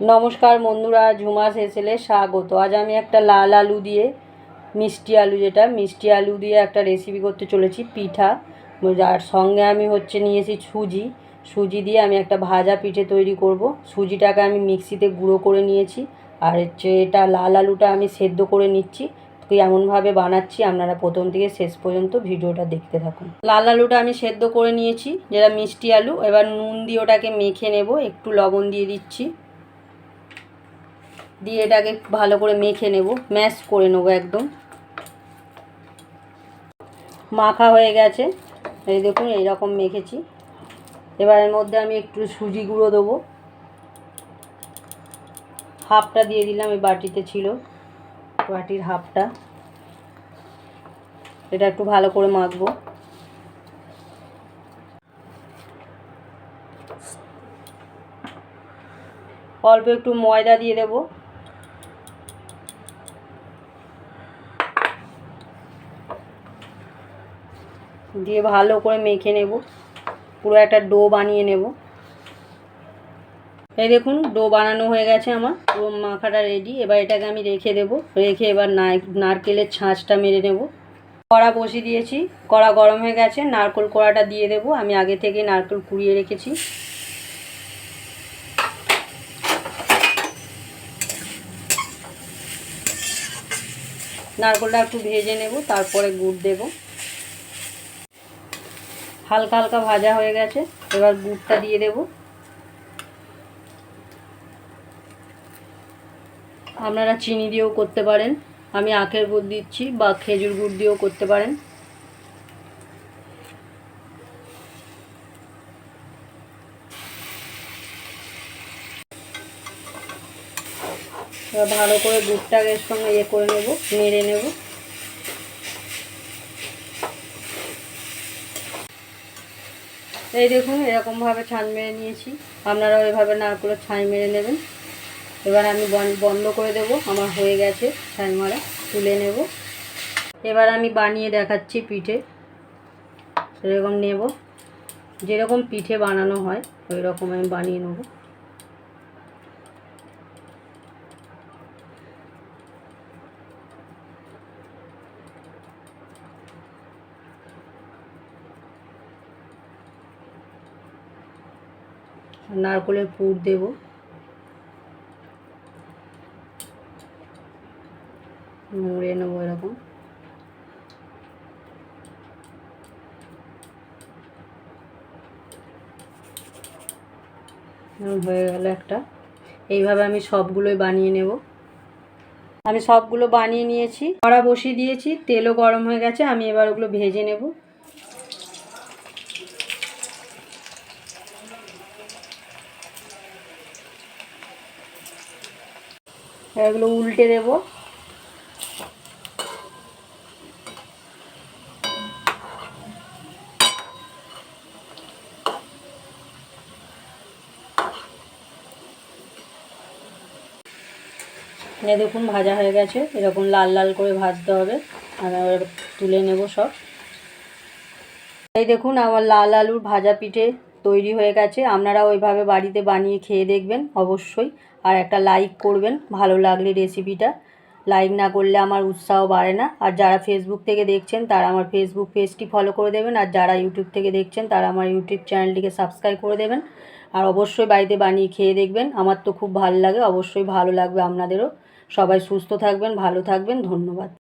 নমস্কার বন্ধুরা, ঝুমা হেসেলে স্বাগত। আজ আমি একটা লাল আলু দিয়ে, মিষ্টি আলু যেটা, মিষ্টি আলু দিয়ে একটা রেসিপি করতে চলেছি, পিঠা। যার সঙ্গে আমি হচ্ছে নিয়েছি সুজি। সুজি দিয়ে আমি একটা ভাজা পিঠে তৈরি করব। সুজিটাকে আমি মিক্সিতে গুঁড়ো করে নিয়েছি। আর হচ্ছে এটা লাল আলুটা আমি সেদ্ধ করে নিচ্ছি। এমনভাবে বানাচ্ছি, আপনারা প্রথম থেকে শেষ পর্যন্ত ভিডিওটা দেখতে থাকুন। লাল আলুটা আমি সেদ্ধ করে নিয়েছি, যেটা মিষ্টি আলু। এবার নুন দিয়ে ওটাকে মেখে নেব। একটু লবণ দিয়ে দিচ্ছি। দিয়ে এটাকে ভালো করে মেখে নেব, ম্যাশ করে নেব একদম। মাখা হয়ে গেছে, এই দেখুন এইরকম মেখেছি। এবার এর মধ্যে আমি একটু সুজি গুঁড়ো দেবো। হাফটা দিয়ে দিলাম, এই বাটিতে ছিল, বাটির হাফটা। এটা একটু ভালো করে মাখবো। অল্প একটু ময়দা দিয়ে দেবো। দিয়ে ভালো করে মেখে নেব। পুরো একটা ডো বানিয়ে নেব। এই দেখুন, ডো বানানো হয়ে গেছে আমার। পুরো মাখাটা রেডি এবার এটাকে আমি রেখে দেব। রেখে এবার নারকেলের ছাঁচটা মেরে নেব। কড়া বসিয়ে দিয়েছি। কড়া গরম হয়ে গেছে। নারকেল কড়াটা দিয়ে দেব। আমি আগে থেকে নারকেল কুড়িয়ে রেখেছি। নারকেলটা একটু ভেজে নেব। তারপরে গুড় দেবো। হালকা হালকা ভাজা হয়ে গেছে, এবার গুড়টা দিয়ে দেব। আপনারা চিনি দিয়েও করতে পারেন, আমি আখের গুড় দিচ্ছি বা খেজুর গুড় দিয়েও করতে পারেন। এবার ভালো করে গুড়টাকে সঙ্গে ইয়ে করে নেব, নেড়ে নেব। এই দেখুন, এরকমভাবে ছান মেরে নিয়েছি। আপনারাও এভাবে নারকেলের ছাই মেরে নেবেন। এবার আমি বন্ধ করে দেব। আমার হয়ে গেছে ছাই মারা, তুলে নেব। এবার আমি বানিয়ে দেখাচ্ছি পিঠে। সেরকম নেব। যেরকম পিঠে বানানো হয় ওই রকম আমি বানিয়ে নেব। নারকলের পুর দেব। মুড়ে নেব এরকম। হয়ে গেল একটা। এইভাবে আমি সবগুলোই বানিয়ে নেব। আমি সবগুলো বানিয়ে নিয়েছি। কড়া বসিয়ে দিয়েছি। তেলও গরম হয়ে গেছে। আমি এবার ওগুলো ভেজে নেব। এগুলো উল্টে দেব। দেখুন ভাজা হয়ে গেছে। এরকম লাল লাল করে ভাজতে হবে। আর তুলে নেব সব। এই দেখুন আমার লাল আলুর ভাজা পিঠে তৈরি হয়ে গেছে। আপনারা ওইভাবে বাড়িতে বানিয়ে খেয়ে দেখবেন, অবশ্যই। আর একটা লাইক করবেন, ভালো লাগলে রেসিপিটা লাইক না করলে আমার উৎসাহ বাড়ে না। আর যারা ফেসবুক থেকে দেখছেন, তারা আমার ফেসবুক পেজটি ফলো করে দেবেন। আর যারা ইউটিউব থেকে দেখছেন, তারা আমার ইউটিউব চ্যানেলটিকে সাবস্ক্রাইব করে দেবেন। আর অবশ্যই বাড়িতে বানিয়ে খেয়ে দেখবেন। আমার তো খুব ভালো লাগে, অবশ্যই ভালো লাগবে আপনাদেরও। সবাই সুস্থ থাকবেন, ভালো থাকবেন, ধন্যবাদ।